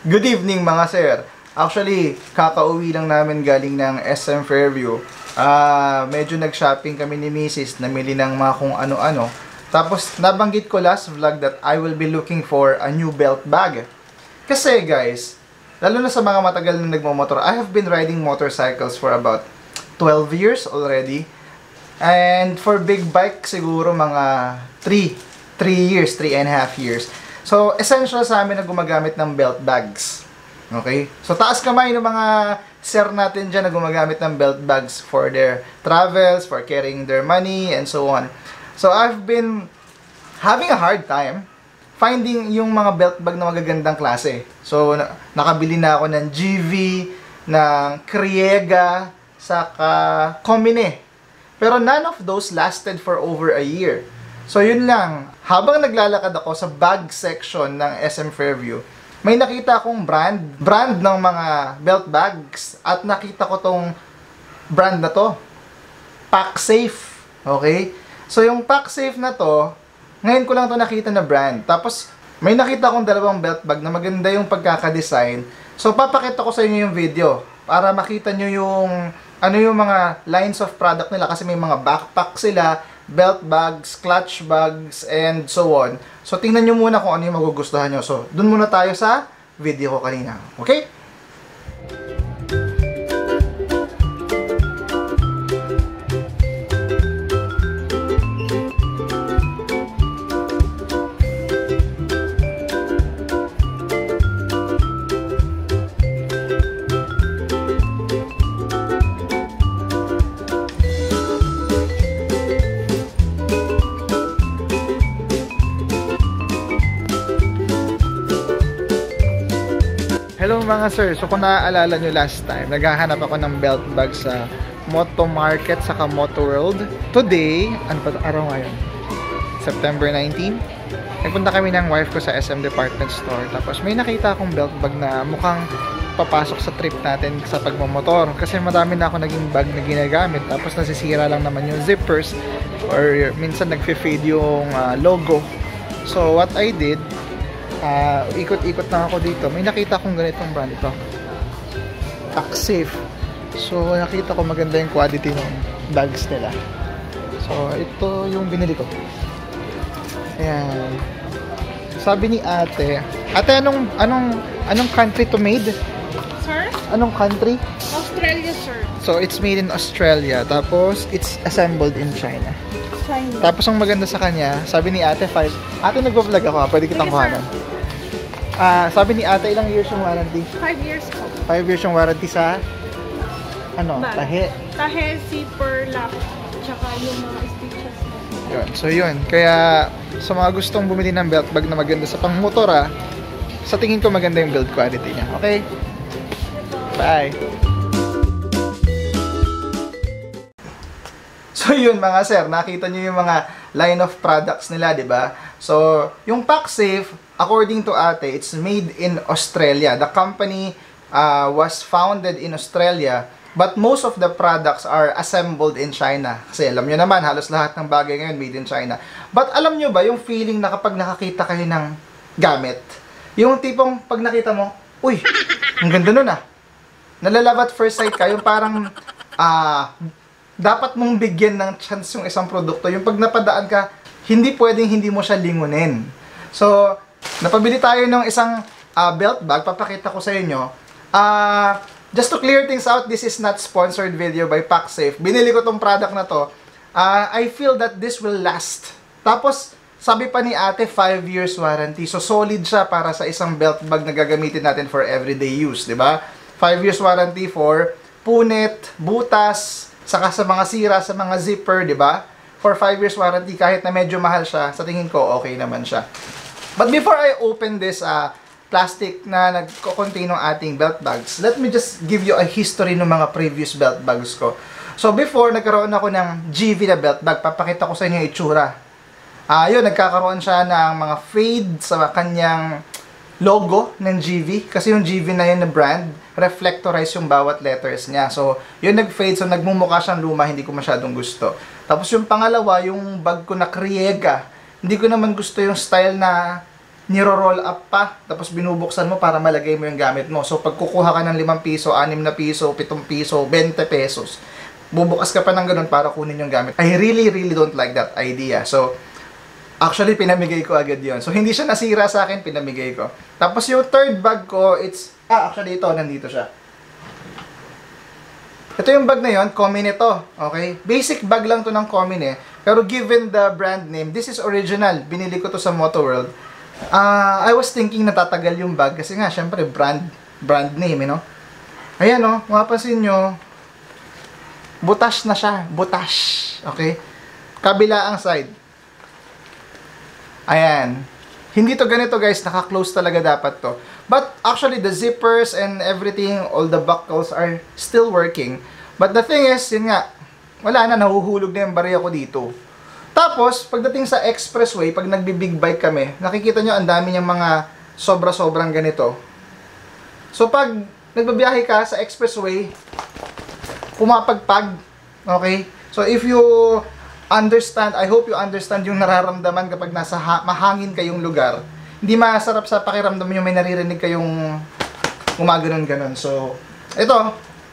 Good evening mga sir. Actually, kakauwi lang namin galing ng SM Fairview. Ah, medyo nag-shopping kami ni Mrs. Namili ng mga kung ano-ano. Tapos, nabanggit ko last vlog that I will be looking for a new belt bag. Kasi guys, lalo na sa mga matagal na nagmamotor, I have been riding motorcycles for about 12 years already. And for big bike, siguro mga 3, 3 years, 3 and a half years. So, essential sa amin na gumagamit ng belt bags. Okay? So, taas kamay ng mga sir natin dyan na gumagamit ng belt bags for their travels, for carrying their money, and so on. So, I've been having a hard time finding yung mga belt bag na magagandang klase. So, na- nakabili na ako ng GV, ng Kriega, saka Komine. Pero none of those lasted for over a year. So yun lang, habang naglalakad ako sa bag section ng SM Fairview, may nakita akong brand, brand ng mga belt bags at nakita ko tong brand na to. Pack Safe. Okay? So yung Pack Safe na to, ngayon ko lang to nakita na brand. Tapos may nakita akong dalawang belt bag na maganda yung pagkaka-design. So papakita ko sa inyo yung video para makita nyo yung ano yung mga lines of product nila kasi may mga backpack sila, belt bags, clutch bags, and so on. So tingnan nyo muna kung ano yung magugustuhan nyo. So dun muna tayo sa video ko kanina. Okay? Mga sir, so kung naaalala nyo last time, naghahanap ako ng belt bag sa Moto Market saka Moto World. Today, ano pa araw ngayon? September 19. Nagpunta kami ng wife ko sa SM Department Store. Tapos may nakita akong belt bag na mukhang papasok sa trip natin sa pagmamotor. Kasi madami na ako naging bag na ginagamit. Tapos nasisira lang naman yung zippers or minsan nagfe-fade yung ah, logo. So what I did, Ah, ikot-ikot lang ako dito. May nakita akong ganitong brand ito. Taxsafe. So, nakita ko maganda yung quality ng bags nila. So, ito yung binili ko. Ayan. Sabi ni ate, ate anong anong anong country to made? Sir? Anong country? Australia, sir. So, it's made in Australia. Tapos, it's assembled in China. China. Tapos, ang maganda sa kanya, sabi ni ate, 5. Ate, nagvo-vlog ako. ha? Pwede kitang kuhanan. Ah, sabi ni ate, ilang years yung warranty? Five years po. 5 years yung warranty sa ano, Bag. tahi. Tahe, zipper, lock, tsaka yung mga stitches. Yun. So yun, kaya sa mga gustong bumili ng belt bag na maganda sa pangmotor ah, sa tingin ko maganda yung build quality niya. Okay? Bye! So yun mga sir, nakita nyo yung mga line of products nila, di ba? So, yung PackSafe, according to ate, it's made in Australia. The company uh, was founded in Australia, but most of the products are assembled in China. Kasi alam nyo naman, halos lahat ng bagay ngayon made in China. But alam nyo ba, yung feeling na kapag nakakita kayo ng gamit, yung tipong pag nakita mo, uy, ang ganda nun ah. Nalalove at first sight ka, yung parang, ah, dapat mong bigyan ng chance yung isang produkto. Yung pag napadaan ka, hindi pwedeng hindi mo siya lingunin. So, napabili tayo ng isang ah, belt bag. Papakita ko sa inyo. Ah, just to clear things out, this is not sponsored video by PackSafe. Binili ko tong product na to. Ah, I feel that this will last. Tapos, sabi pa ni ate, 5 years warranty. So, solid siya para sa isang belt bag na gagamitin natin for everyday use, di ba? 5 years warranty for punit, butas, saka sa mga sira, sa mga zipper, di ba? For 5 years warranty, kahit na medyo mahal siya, sa tingin ko, okay naman siya. But before I open this uh, plastic na nagko-contain ng ating belt bags, let me just give you a history ng mga previous belt bags ko. So before, nagkaroon ako ng GV na belt bag. Papakita ko sa inyo yung itsura. Ah, yun, nagkakaroon siya ng mga fade sa kanyang logo ng GV kasi yung GV na yun na brand reflectorize yung bawat letters niya. So yun nag-fade. So nagmumukha siyang luma. Hindi ko masyadong gusto. Tapos yung pangalawa yung bag ko na Kriega. Hindi ko naman gusto yung style na niro-roll up pa, tapos binubuksan mo para malagay mo yung gamit mo. So, pag kukuha ka ng 5 piso, 6 na piso, 7 piso, 20 pesos, bubukas ka pa ng ganun para kunin yung gamit. I really, really don't like that idea. So, actually, pinamigay ko agad yon So, hindi siya nasira sa akin, pinamigay ko. Tapos, yung third bag ko, it's, ah, actually, ito, nandito siya. Ito yung bag na yon, Comin ito. Okay? Basic bag lang to ng Comin eh. Pero given the brand name, this is original. Binili ko to sa Moto World. Ah, I was thinking na tatagal yung bag kasi nga, syempre, brand brand name, you know? Ayan, oh, mapapansin nyo, butas na siya. Butas. Okay? Kabila ang side. Ayan. Hindi to ganito guys, naka-close talaga dapat to. But actually, the zippers and everything, all the buckles are still working. But the thing is, yun nga, wala na, nahuhulog na yung bariya ko dito. Tapos, pagdating sa expressway, pag nagbi-big bike kami, nakikita nyo ang dami niyang mga sobra-sobrang ganito. So, pag nagbabiyahe ka sa expressway, pumapagpag, okay? So, if you understand, I hope you understand yung nararamdaman kapag nasa ha- mahangin kayong lugar, hindi masarap sa pakiramdam yung may naririnig kayong gumaganon-ganon. So, ito,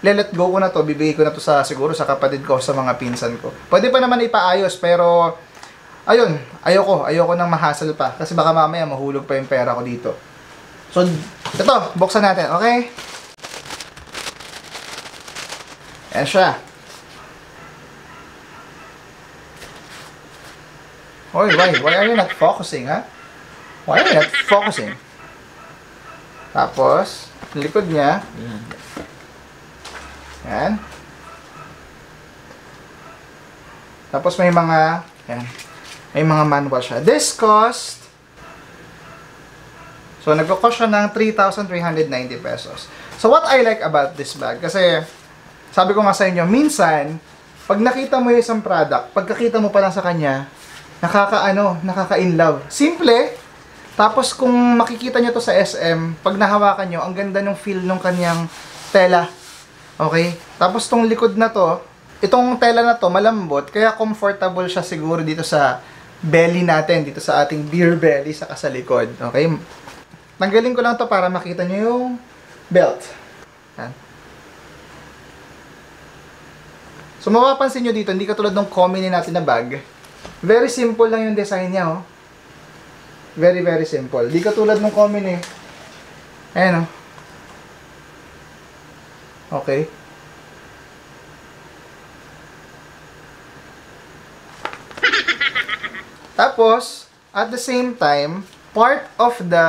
let go ko na to, bibigay ko na to sa siguro sa kapatid ko, sa mga pinsan ko. Pwede pa naman ipaayos, pero ayun, ayoko, ayoko nang mahasal pa kasi baka mamaya mahulog pa yung pera ko dito. So, ito, buksan natin, okay? Ayan siya. Oy, why? Why are you not focusing, ha? Why are you not focusing? Tapos, likod niya. Yan. Tapos may mga, yan. May mga manual siya. This cost, so nagko-cost siya ng 3,390 pesos. So what I like about this bag, kasi sabi ko nga sa inyo, minsan, pag nakita mo yung isang product, pagkakita mo pa lang sa kanya, nakaka-ano, nakaka-in love. Simple, tapos kung makikita nyo to sa SM, pag nahawakan nyo, ang ganda ng feel ng kanyang tela. Okay? Tapos tong likod na to, itong tela na to malambot, kaya comfortable siya siguro dito sa belly natin, dito sa ating beer belly sa sa likod. Okay? Tanggalin ko lang to para makita nyo yung belt. Yan. So mapapansin nyo dito, hindi katulad ng common natin na bag. Very simple lang yung design niya, oh. Very, very simple. Di katulad ng common eh. Ayan, oh. Okay. Tapos, at the same time, part of the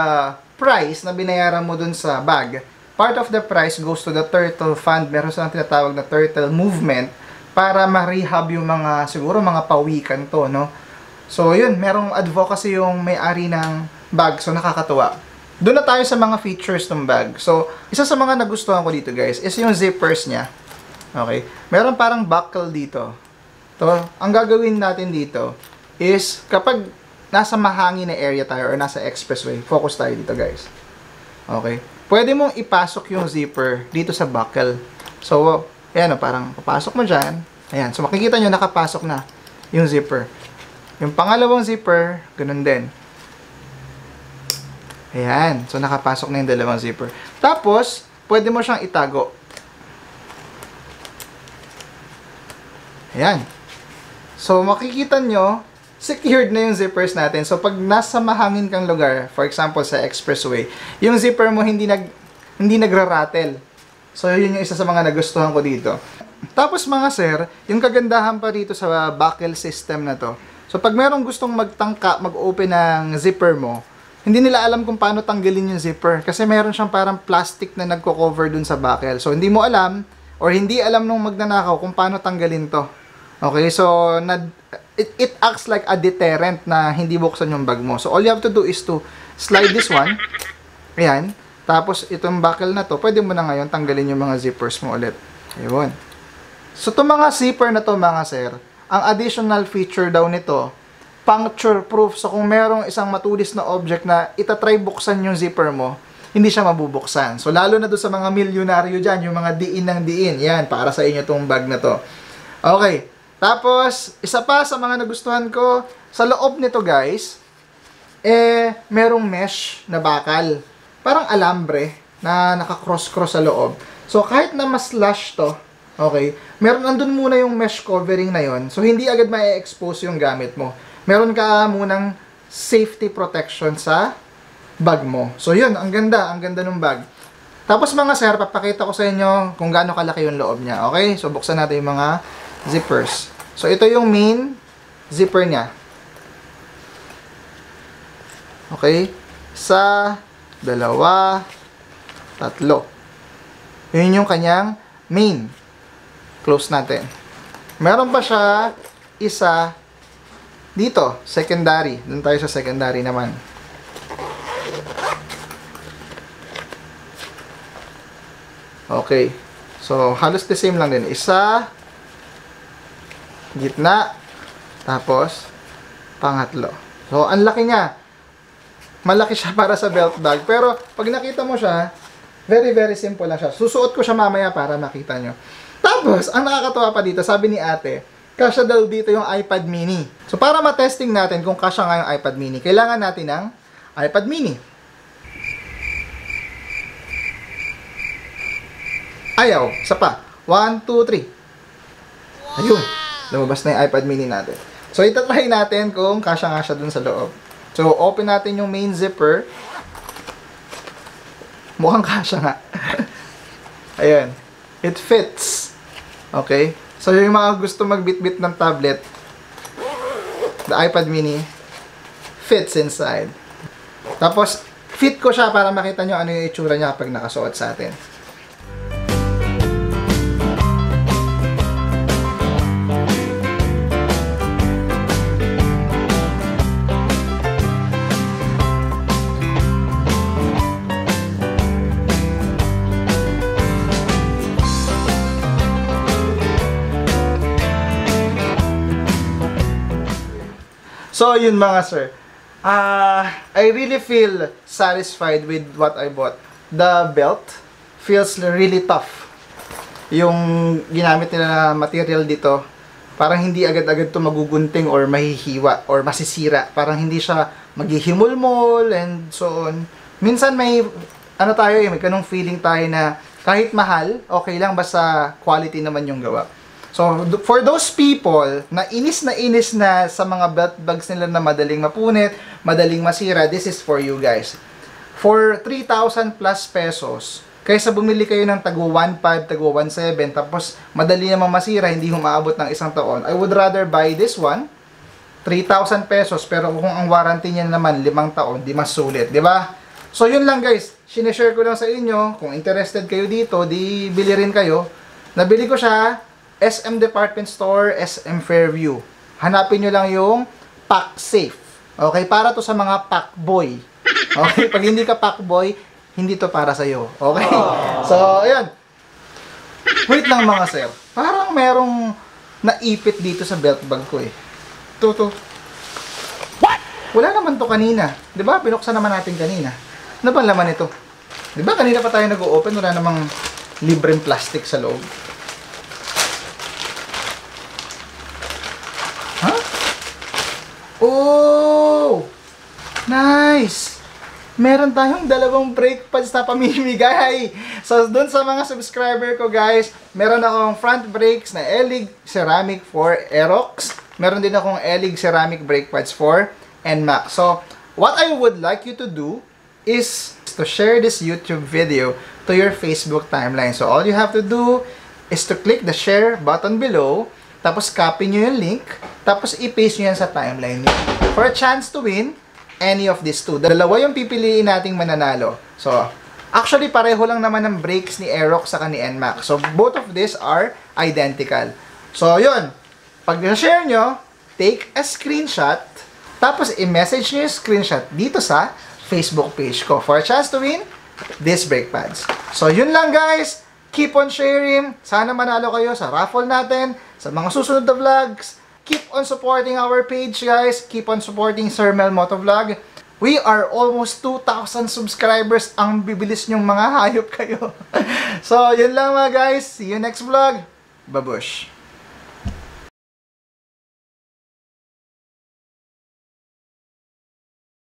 price na binayaran mo dun sa bag, part of the price goes to the turtle fund. Meron silang tinatawag na turtle movement para ma-rehab yung mga, siguro mga pawikan to, no? So, yun, merong advocacy yung may-ari ng bag. So, nakakatuwa. Doon na tayo sa mga features ng bag. So, isa sa mga nagustuhan ko dito, guys, is yung zippers niya. Okay? Meron parang buckle dito. To, ang gagawin natin dito is kapag nasa mahangin na area tayo or nasa expressway, focus tayo dito, guys. Okay? Pwede mong ipasok yung zipper dito sa buckle. So, ayan o, parang papasok mo dyan. Ayan. So, makikita nyo, nakapasok na yung zipper. Yung pangalawang zipper, ganun din. Ayan. So, nakapasok na yung dalawang zipper. Tapos, pwede mo siyang itago. Ayan. So, makikita nyo, secured na yung zippers natin. So, pag nasa mahangin kang lugar, for example, sa expressway, yung zipper mo hindi nag hindi nagra-rattle. So, yun yung isa sa mga nagustuhan ko dito. Tapos, mga sir, yung kagandahan pa dito sa buckle system na to, So, pag merong gustong magtangka, mag-open ng zipper mo, hindi nila alam kung paano tanggalin yung zipper. Kasi meron siyang parang plastic na nagko-cover dun sa buckle. So, hindi mo alam, or hindi alam nung magnanakaw kung paano tanggalin to. Okay, so, na, it, it acts like a deterrent na hindi buksan yung bag mo. So, all you have to do is to slide this one. Ayan. Tapos, itong buckle na to, pwede mo na ngayon tanggalin yung mga zippers mo ulit. Ayun. So, itong mga zipper na to, mga sir, ang additional feature daw nito, puncture proof. So kung merong isang matulis na object na itatry buksan yung zipper mo, hindi siya mabubuksan. So lalo na doon sa mga milyonaryo dyan, yung mga diin ng diin. Yan, para sa inyo tong bag na to. Okay. Tapos, isa pa sa mga nagustuhan ko, sa loob nito guys, eh, merong mesh na bakal. Parang alambre na naka-cross-cross sa loob. So, kahit na mas slash to, okay, meron andun muna yung mesh covering na yon So, hindi agad ma-expose yung gamit mo. Meron ka munang safety protection sa bag mo. So, yun, ang ganda, ang ganda ng bag. Tapos mga sir, papakita ko sa inyo kung gaano kalaki yung loob niya. Okay? So, buksan natin yung mga zippers. So, ito yung main zipper niya. Okay? Isa, dalawa, tatlo. Yun yung kanyang main. Close natin. Meron pa siya isa dito, secondary. Doon tayo sa secondary naman. Okay. So, halos the same lang din. Isa, gitna, tapos, pangatlo. So, ang laki niya. Malaki siya para sa belt bag. Pero, pag nakita mo siya, very, very simple lang siya. Susuot ko siya mamaya para makita nyo. Tapos, ang nakakatawa pa dito, sabi ni ate, kasya daw dito yung iPad mini. So, para ma-testing natin kung kasya nga yung iPad mini, kailangan natin ng iPad mini. Ayaw. Isa pa. 1, 2, 3. Ayun. Lumabas na yung iPad mini natin. So, itatry natin kung kasya nga siya dun sa loob. So, open natin yung main zipper. Mukhang kasya nga. Ayan. It fits. Okay? So, yung mga gusto magbitbit ng tablet, the iPad mini fits inside. Tapos, fit ko siya para makita nyo ano yung itsura niya kapag nakasuot sa atin. So, yun mga sir. Ah, I really feel satisfied with what I bought. The belt feels really tough. Yung ginamit nila na material dito, parang hindi agad-agad to magugunting or mahihiwa or masisira. Parang hindi siya maghihimulmol and so on. Minsan may, ano tayo eh, may ganong feeling tayo na kahit mahal, okay lang basta quality naman yung gawa. So, for those people na inis na inis na sa mga belt bags nila na madaling mapunit, madaling masira, this is for you guys. For 3,000 plus pesos, kaysa bumili kayo ng tago 1.5, tago 1.7, tapos madali namang masira, hindi humaabot ng isang taon, I would rather buy this one, 3,000 pesos, pero kung ang warranty niya naman, limang taon, di mas sulit, di ba? So, yun lang guys, sinishare ko lang sa inyo, kung interested kayo dito, di bili rin kayo. Nabili ko siya, SM Department Store, SM Fairview. Hanapin nyo lang yung Pack Safe. Okay, para to sa mga pack boy. Okay, pag hindi ka pack boy, hindi to para sa iyo. Okay? So, ayan. Wait lang mga sir. Parang merong naipit dito sa belt bag ko eh. To, to. What? Wala naman to kanina. 'Di ba? Binuksan naman natin kanina. Ano ba laman ito? 'Di ba kanina pa tayo nag-open, wala namang libreng plastic sa loob. Oh! Nice! Meron tayong dalawang brake pads na pamimigay. So, dun sa mga subscriber ko, guys, meron akong front brakes na Elig Ceramic for Aerox. Meron din akong Elig Ceramic brake pads for NMAX. So, what I would like you to do is to share this YouTube video to your Facebook timeline. So, all you have to do is to click the share button below, tapos copy nyo yung link, tapos i-paste nyo yan sa timeline nyo. For a chance to win, any of these two. Dalawa yung pipiliin nating mananalo. So, actually pareho lang naman ng brakes ni Aerox sa ni NMAX. So, both of these are identical. So, yun. Pag share nyo, take a screenshot, tapos i-message nyo yung screenshot dito sa Facebook page ko. For a chance to win, these brake pads. So, yun lang guys. Keep on sharing. Sana manalo kayo sa raffle natin, sa mga susunod na vlogs. Keep on supporting our page, guys. Keep on supporting Sir Mel Motovlog. We are almost 2,000 subscribers. Ang bibilis nyong mga hayop kayo. so, yun lang mga guys. See you next vlog. Babush.